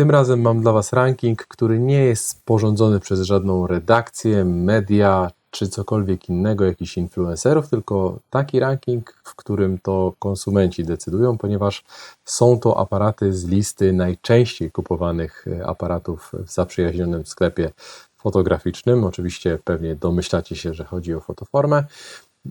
Tym razem mam dla Was ranking, który nie jest sporządzony przez żadną redakcję, media czy cokolwiek innego, jakichś influencerów, tylko taki ranking, w którym to konsumenci decydują, ponieważ są to aparaty z listy najczęściej kupowanych e, aparatów w zaprzyjaźnionym sklepie fotograficznym. Oczywiście pewnie domyślacie się, że chodzi o fotoformę.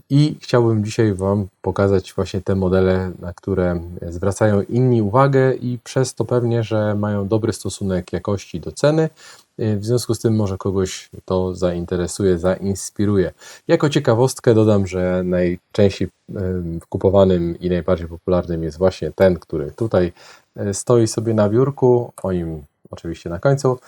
I chciałbym dzisiaj Wam pokazać właśnie te modele, na które zwracają inni uwagę i przez to pewnie, że mają dobry stosunek jakości do ceny. W związku z tym może kogoś to zainteresuje, zainspiruje. Jako ciekawostkę dodam, że najczęściej kupowanym i najbardziej popularnym jest właśnie ten, który tutaj e, stoi sobie na biurku. O nim oczywiście na końcu.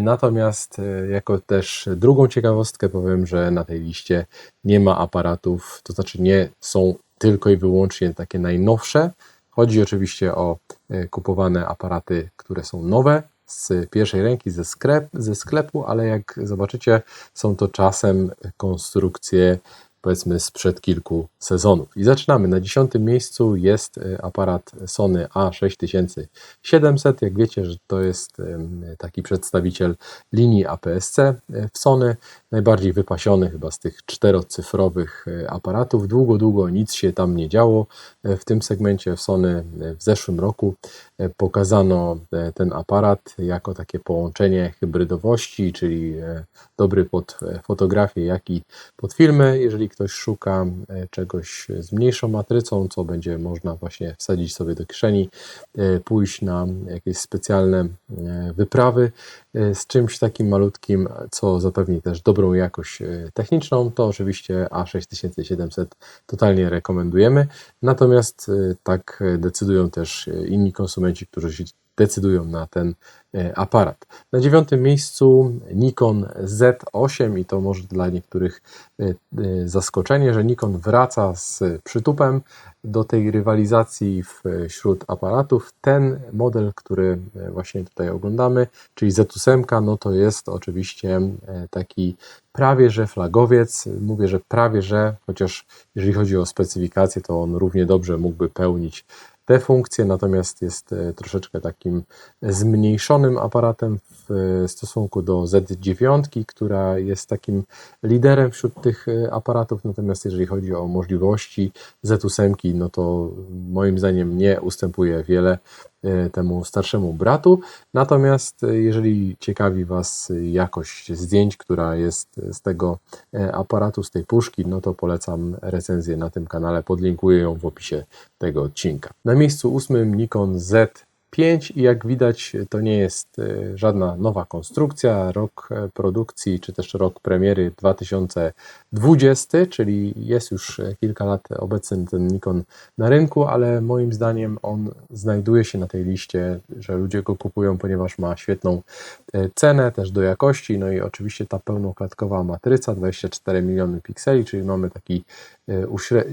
Natomiast e, jako też drugą ciekawostkę powiem, że na tej liście nie ma aparatów, to znaczy nie są tylko i wyłącznie takie najnowsze. Chodzi oczywiście o e, kupowane aparaty, które są nowe, z pierwszej ręki, ze, sklep, ze sklepu, ale jak zobaczycie, są to czasem konstrukcje powiedzmy sprzed kilku sezonów. I zaczynamy. Na dziesiątym miejscu jest e, aparat Sony A6700. Jak wiecie, że to jest taki przedstawiciel linii APS-C e, w Sony, najbardziej wypasiony chyba z tych czterocyfrowych e, aparatów. Długo, długo nic się tam nie działo w tym segmencie w Sony w zeszłym roku. Pokazano ten aparat jako takie połączenie hybrydowości, czyli dobry pod fotografię, jak i pod filmy. Jeżeli ktoś szuka e, czegoś z mniejszą matrycą, co będzie można właśnie wsadzić sobie do kieszeni, e, pójść na jakieś specjalne e, wyprawy z czymś takim malutkim, co zapewni też dobrą jakość techniczną, to oczywiście A6700 totalnie rekomendujemy. Natomiast tak decydują też inni konsumenci, którzy decydują na ten e, aparat. Na dziewiątym miejscu Nikon Z8 i to może dla niektórych e, e, zaskoczenie, że Nikon wraca z przytupem do tej rywalizacji wśród aparatów. Ten model, który właśnie tutaj oglądamy, czyli Z8, no to jest oczywiście taki prawie że flagowiec. Mówię, że prawie że, chociaż jeżeli chodzi o specyfikację, to on równie dobrze mógłby pełnić te funkcje, natomiast jest e, troszeczkę takim zmniejszonym aparatem w e, stosunku do Z9, która jest takim liderem wśród tych e, aparatów, natomiast jeżeli chodzi o możliwości Z8, no to moim zdaniem nie ustępuje wiele temu starszemu bratu. Natomiast e, jeżeli ciekawi Was jakość zdjęć, która jest z tego e, aparatu, z tej puszki, no to polecam recenzję na tym kanale. Podlinkuję ją w opisie tego odcinka. Na miejscu ósmym Nikon Z 5 i jak widać to nie jest e, żadna nowa konstrukcja. Rok e, produkcji czy też rok premiery 2020, czyli jest już e, kilka lat obecny ten Nikon na rynku, ale moim zdaniem on znajduje się na tej liście, że ludzie go kupują, ponieważ ma świetną cenę też do jakości, no i oczywiście ta pełnoklatkowa matryca 24 miliony pikseli, czyli mamy taki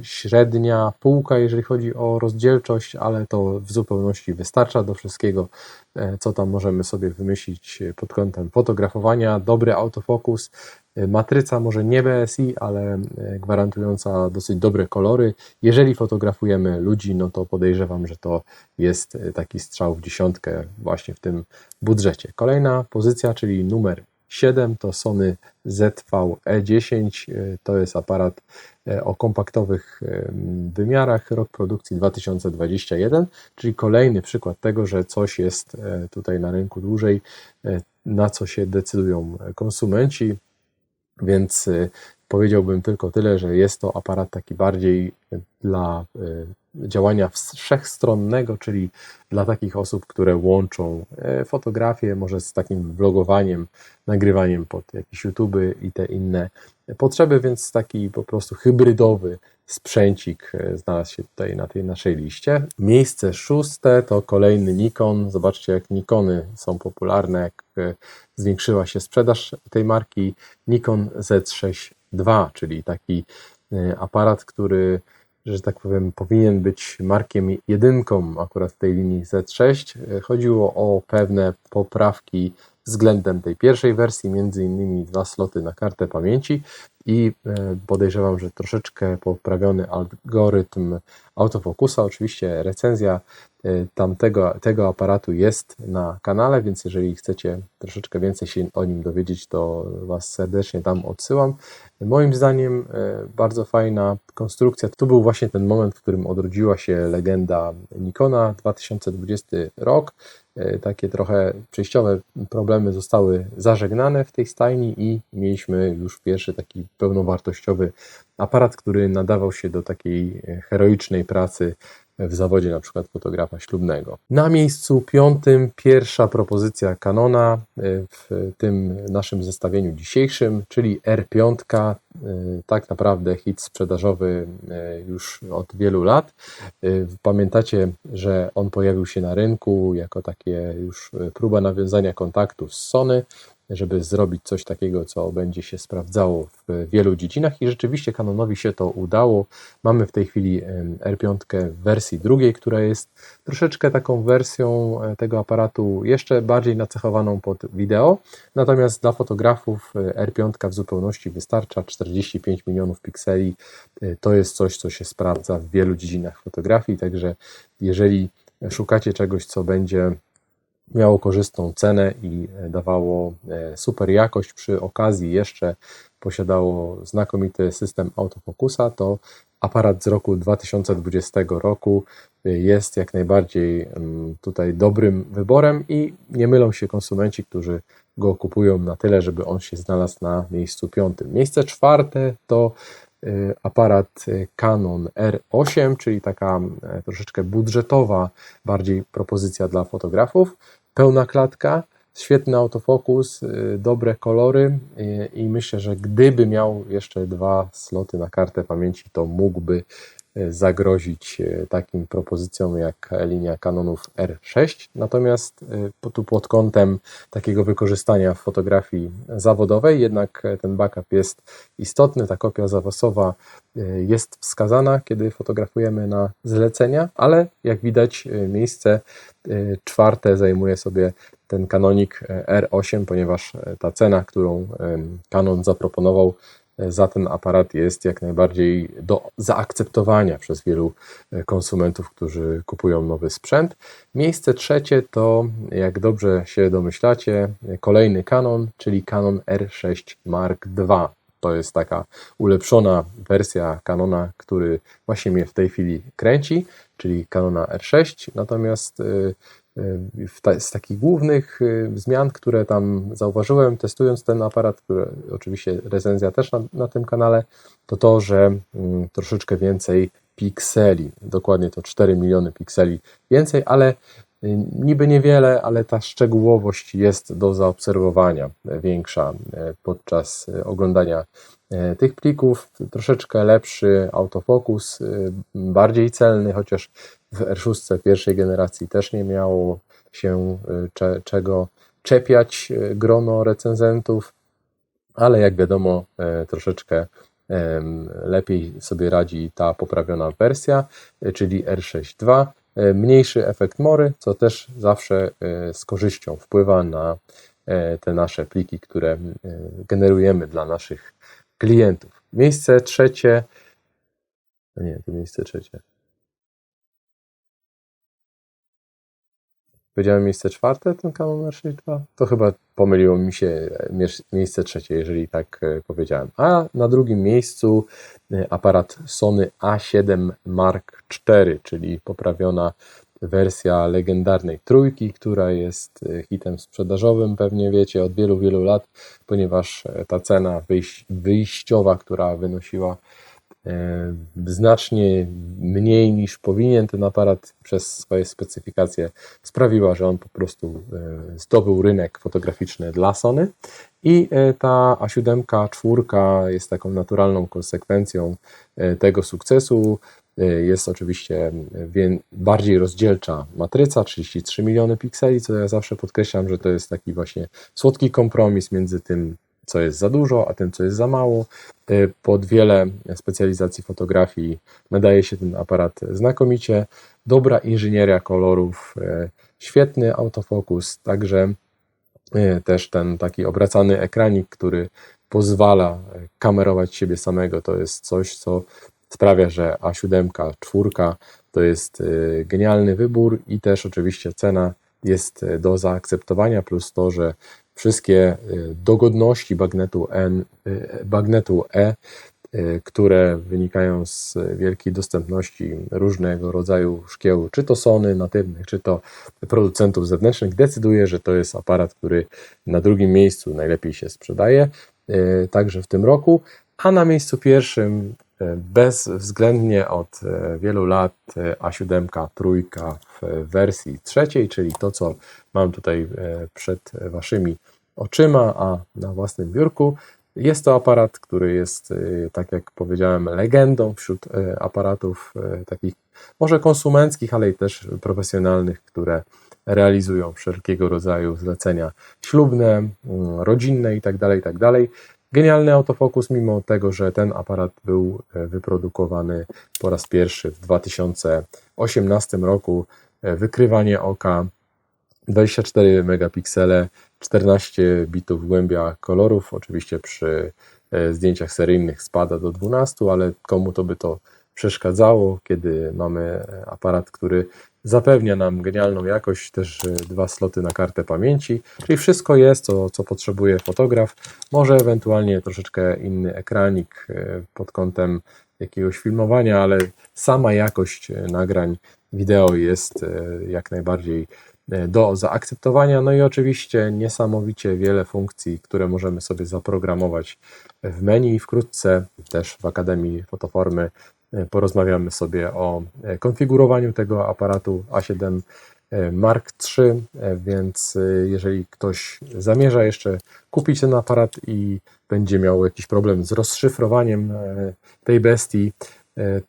średnia półka, jeżeli chodzi o rozdzielczość, ale to w zupełności wystarcza do wszystkiego, e, co tam możemy sobie wymyślić pod kątem fotografowania. Dobry autofokus, e, matryca może nie BSI, ale e, gwarantująca dosyć dobre kolory. Jeżeli fotografujemy ludzi, no to podejrzewam, że to jest taki strzał w dziesiątkę właśnie w tym budżecie. Kolejna pozycja, czyli numer 7 to Sony ZV-E10. To jest aparat e, o kompaktowych e, wymiarach, rok produkcji 2021, czyli kolejny przykład tego, że coś jest e, tutaj na rynku dłużej, na co się decydują konsumenci. Więc powiedziałbym tylko tyle, że jest to aparat taki bardziej dla działania wszechstronnego, czyli dla takich osób, które łączą e, fotografię, może z takim vlogowaniem, nagrywaniem pod jakieś YouTube i te inne potrzeby, więc taki po prostu hybrydowy sprzęcik e, znalazł się tutaj na tej naszej liście. Miejsce szóste to kolejny Nikon. Zobaczcie, jak Nikony są popularne, jak e, zwiększyła się sprzedaż tej marki. Nikon Z6 II, czyli taki aparat, który że tak powiem, powinien być markiem jedynką akurat w tej linii Z6. Chodziło o pewne poprawki względem tej pierwszej wersji, między innymi dwa sloty na kartę pamięci i e, podejrzewam, że troszeczkę poprawiony algorytm autofokusa. Oczywiście recenzja e, tamtego tego aparatu jest na kanale, więc jeżeli chcecie troszeczkę więcej się o nim dowiedzieć, to Was serdecznie tam odsyłam. Moim zdaniem e, bardzo fajna konstrukcja. To był właśnie ten moment, w którym odrodziła się legenda Nikona 2020 rok. E, takie trochę przejściowe problemy zostały zażegnane w tej stajni i mieliśmy już pierwszy taki pełnowartościowy aparat, który nadawał się do takiej heroicznej pracy w zawodzie na przykład fotografa ślubnego. Na miejscu piątym pierwsza propozycja Canona e, w tym naszym zestawieniu dzisiejszym, czyli R5, e, tak naprawdę hit sprzedażowy e, już od wielu lat. Pamiętacie, że on pojawił się na rynku jako takie już próba nawiązania kontaktu z Sony żeby zrobić coś takiego, co będzie się sprawdzało w wielu dziedzinach. I rzeczywiście Canonowi się to udało. Mamy w tej chwili R5 w wersji drugiej, która jest troszeczkę taką wersją e, tego aparatu jeszcze bardziej nacechowaną pod wideo, natomiast dla fotografów e, R5 w zupełności wystarcza, 45 milionów pikseli. E, to jest coś, co się sprawdza w wielu dziedzinach fotografii, także jeżeli szukacie czegoś, co będzie miało korzystną cenę i e, dawało e, super jakość. Przy okazji jeszcze posiadało znakomity system autofokusa, to aparat z roku 2020 roku e, jest jak najbardziej mm, tutaj dobrym wyborem i nie mylą się konsumenci, którzy go kupują na tyle, żeby on się znalazł na miejscu piątym. Miejsce czwarte to aparat Canon R8, czyli taka troszeczkę budżetowa bardziej propozycja dla fotografów. Pełna klatka, świetny autofokus, y, dobre kolory y, i myślę, że gdyby miał jeszcze dwa sloty na kartę pamięci, to mógłby y, zagrozić takim propozycjom jak linia Canonów R6. Natomiast tu pod kątem takiego wykorzystania w fotografii zawodowej, jednak ten backup jest istotny. Ta kopia zawosowa jest wskazana, kiedy fotografujemy na zlecenia, ale jak widać, miejsce czwarte zajmuje sobie ten kanonik e, R8, ponieważ e, ta cena, którą Canon zaproponował e, za ten aparat jest jak najbardziej do zaakceptowania przez wielu konsumentów, którzy kupują nowy sprzęt. Miejsce trzecie to, jak dobrze się domyślacie, kolejny Canon, czyli Canon R6 Mark II. To jest taka ulepszona wersja Canona, który właśnie mnie w tej chwili kręci czyli Canona R6. Natomiast y, y, z takich głównych y, zmian, które tam zauważyłem, testując ten aparat, który oczywiście recenzja też na, na tym kanale, to to, że mm, troszeczkę więcej pikseli, dokładnie to 4 miliony pikseli więcej, ale niby niewiele, ale ta szczegółowość jest do zaobserwowania większa podczas oglądania tych plików, troszeczkę lepszy autofokus, bardziej celny, chociaż w R6 pierwszej generacji też nie miało się e, czego czepiać grono recenzentów, ale jak wiadomo, troszeczkę lepiej sobie radzi ta poprawiona wersja, czyli R6.2. Mniejszy efekt mory, co też zawsze z korzyścią wpływa na te nasze pliki, które generujemy dla naszych klientów. Miejsce trzecie. Nie, to miejsce trzecie. Powiedziałem miejsce czwarte, ten Canon R62? To chyba pomyliło mi się e, miejsce trzecie, jeżeli tak e, powiedziałem. A na drugim miejscu e, aparat Sony A7 Mark IV, czyli poprawiona wersja legendarnej trójki, która jest hitem sprzedażowym, pewnie wiecie, od wielu, wielu lat, ponieważ ta cena wyjściowa, która wynosiła znacznie mniej niż powinien ten aparat przez swoje specyfikacje sprawiła, że on po prostu zdobył rynek fotograficzny dla Sony i ta A7 czwórka jest taką naturalną konsekwencją tego sukcesu. Jest oczywiście bardziej rozdzielcza matryca, 33 miliony pikseli, co ja zawsze podkreślam, że to jest taki właśnie słodki kompromis między tym, co jest za dużo, a tym, co jest za mało. Y, pod wiele specjalizacji fotografii nadaje się ten aparat znakomicie. Dobra inżynieria kolorów, y, świetny autofokus, także E, Też ten taki obracany ekranik, który pozwala kamerować siebie samego, to jest coś, co sprawia, że A7, czwórka to jest genialny wybór i też oczywiście cena jest do zaakceptowania, plus to, że wszystkie e, dogodności bagnetu, N, e, bagnetu E, e, które wynikają z wielkiej dostępności różnego rodzaju szkieł, czy to Sony natywnych, czy to producentów zewnętrznych, decyduje, że to jest aparat, który na drugim miejscu najlepiej się sprzedaje, także w tym roku, a na miejscu pierwszym bezwzględnie od e, wielu lat e, A7 trójka w wersji trzeciej, czyli to, co mam tutaj e, przed waszymi oczyma, a na własnym biurku. Jest to aparat, który jest, tak jak powiedziałem, legendą wśród aparatów takich może konsumenckich, ale i też profesjonalnych, które realizują wszelkiego rodzaju zlecenia ślubne, mm, rodzinne itd. itd. Genialny autofokus, mimo tego, że ten aparat był e, wyprodukowany po raz pierwszy w 2018 roku. E, Wykrywanie oka 24 megapiksele, 14 bitów głębia kolorów. Oczywiście przy e, zdjęciach seryjnych spada do 12, ale komu to by to przeszkadzało, kiedy mamy aparat, który zapewnia nam genialną jakość, też e, dwa sloty na kartę pamięci, czyli wszystko jest, co, co potrzebuje fotograf. Może ewentualnie troszeczkę inny ekranik e, pod kątem jakiegoś filmowania, ale sama jakość e, nagrań wideo jest jak najbardziej do zaakceptowania. No i oczywiście niesamowicie wiele funkcji, które możemy sobie zaprogramować w menu. Wkrótce też w Akademii Fotoformy porozmawiamy sobie o e, konfigurowaniu tego aparatu A7 e, Mark III, e, więc jeżeli ktoś zamierza jeszcze kupić ten aparat i będzie miał jakiś problem z rozszyfrowaniem tej bestii,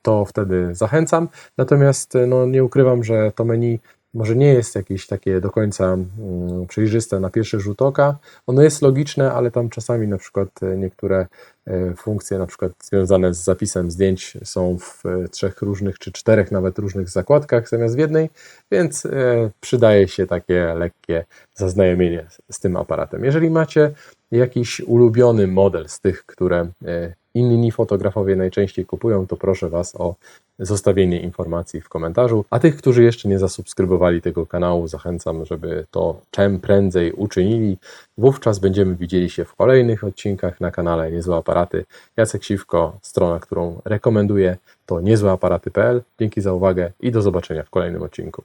to wtedy zachęcam. Natomiast no, nie ukrywam, że to menu może nie jest jakieś takie do końca mm, przejrzyste na pierwszy rzut oka. Ono jest logiczne, ale tam czasami na przykład niektóre funkcje, na przykład związane z zapisem zdjęć są w e, trzech różnych czy czterech nawet różnych zakładkach zamiast w jednej, więc e, przydaje się takie lekkie zaznajomienie z- tym aparatem. Jeżeli macie jakiś ulubiony model z tych, które e, inni fotografowie najczęściej kupują, to proszę Was o zostawienie informacji w komentarzu. A tych, którzy jeszcze nie zasubskrybowali tego kanału, zachęcam, żeby to czym prędzej uczynili. Wówczas będziemy widzieli się w kolejnych odcinkach na kanale Niezłe Aparaty. Jacek Siwko, strona, którą rekomenduję, to niezłeaparaty.pl. Dzięki za uwagę i do zobaczenia w kolejnym odcinku.